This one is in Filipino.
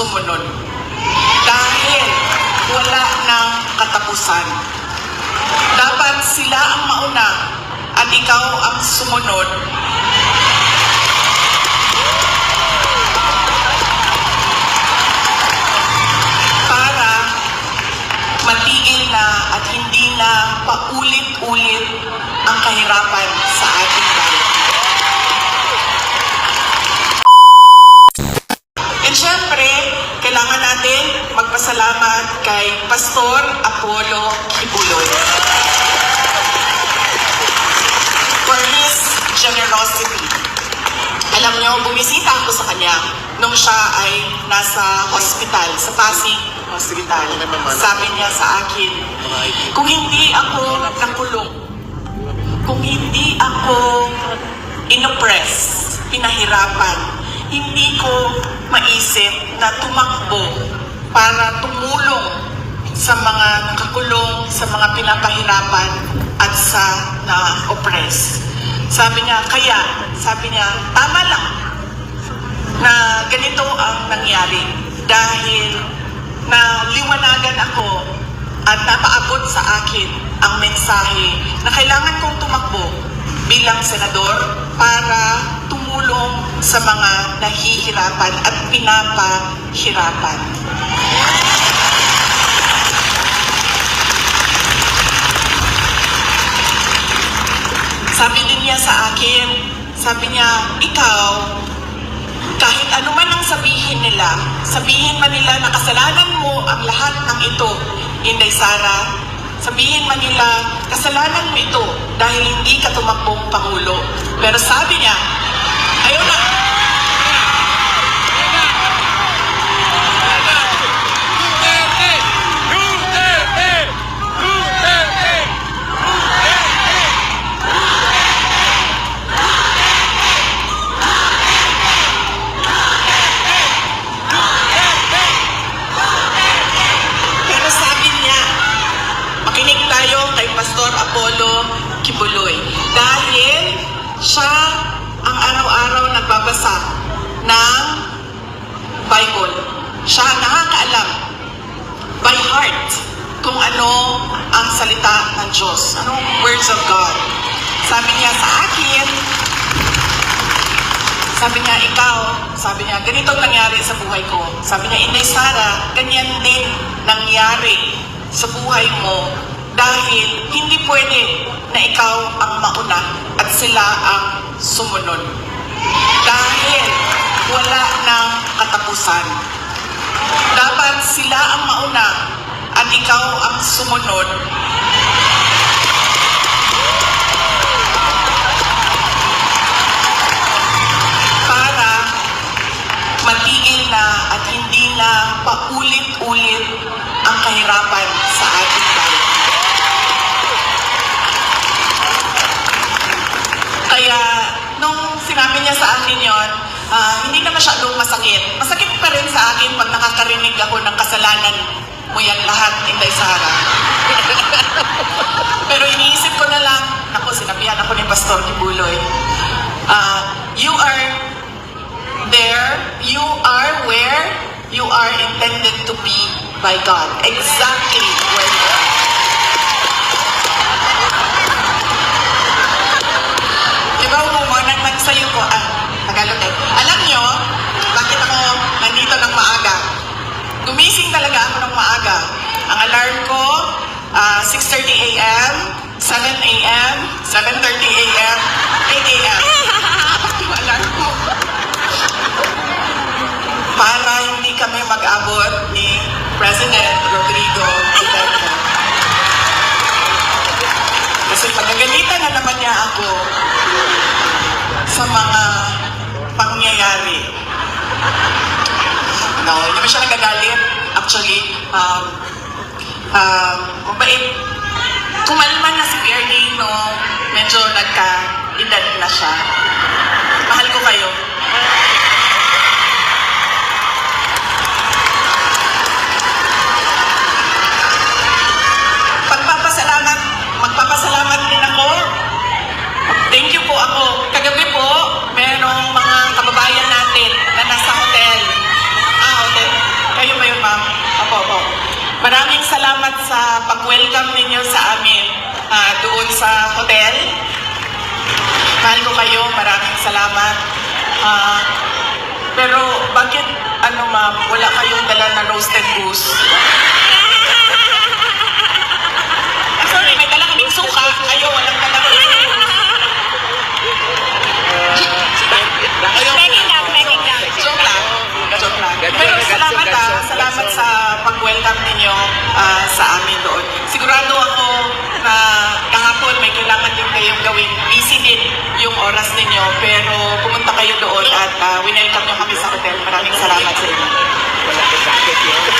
sumunod. Dahil wala ng katapusan. Dapat sila ang mauna at ikaw ang sumunod nung siya ay nasa hospital, sa Pasig Hospital. Sabi niya sa akin, kung hindi ako nakulong, kung hindi ako inoppress, pinahirapan, hindi ko maisip na tumakbo para tumulong sa mga nakakulong, sa mga pinapahirapan at sa na-oppress. Sabi niya, kaya, sabi niya, tama lang na ganito ang nangyari dahil na liwanagan ako at napaabot sa akin ang mensahe na kailangan kong tumakbo bilang senador para tumulong sa mga nahihirapan at pinapahirapan. Sabi din niya sa akin, sabi niya, ikaw, kahit ano man ang sabihin nila, sabihin man nila na kasalanan mo ang lahat ng ito, Inday Sara, sabihin man nila, kasalanan mo ito dahil hindi ka tumakbong Pangulo. Pero sabi niya, ayaw na, Pastor Apollo Kibuloy. Dahil siya ang araw-araw nagbabasa ng Bible. Siya ang nakakaalam by heart kung ano ang salita ng Diyos. Anong words of God. Sabi niya sa akin, sabi niya, ikaw, sabi niya, ganito ang nangyari sa buhay ko. Sabi niya, Inday Sara, ganyan din nangyari sa buhay mo dahil hindi pwede na ikaw ang mauna at sila ang sumunod. Dahil wala ng katapusan. Dapat sila ang mauna at ikaw ang sumunod niya sa akin yon, ah, hindi na masyadong masakit. Masakit pa rin sa akin pag nakakarinig ako ng kasalanan mo yan lahat, Inday Sara. Pero iniisip ko na lang, ako, sinabihan ako ni Pastor Kibuloy, ah, you are there, you are where you are intended to be by God. Exactly where you are. Diba, mo, nang nagsayo ko, ah, Tagalog eh. Alam nyo, bakit ako nandito ng maaga? Talaga ako ng maaga. Ang alarm ko, ah, 6.30 a.m., 7 a.m., 7.30 a.m., 8 a.m. Yung alarm ko. Para hindi kami mag-abot ni President Rodrigo Duterte. Kasi pagagalitan na naman niya ako sa mga pangyayari. No, hindi siya nagagalit. Actually, um, um, mabait. Kumalma na si PRD no medyo nagka-edad na siya. Mahal ko kayo. Pagpapasalamat, magpapasalamat din ako Thank you po ako. Kagabi po, merong mga kababayan natin na nasa hotel salamat sa pag-welcome ninyo sa amin ah, doon sa hotel. Mahal ko kayo, maraming salamat. Ah, pero bakit, ano ma'am, wala kayong dala na roasted goose? uh, sa amin doon. Sigurado ako na kahapon may kailangan din kayong gawin. Busy din yung oras ninyo, pero pumunta kayo doon at uh, winelcome nyo kami sa hotel. Maraming salamat sa inyo. Wala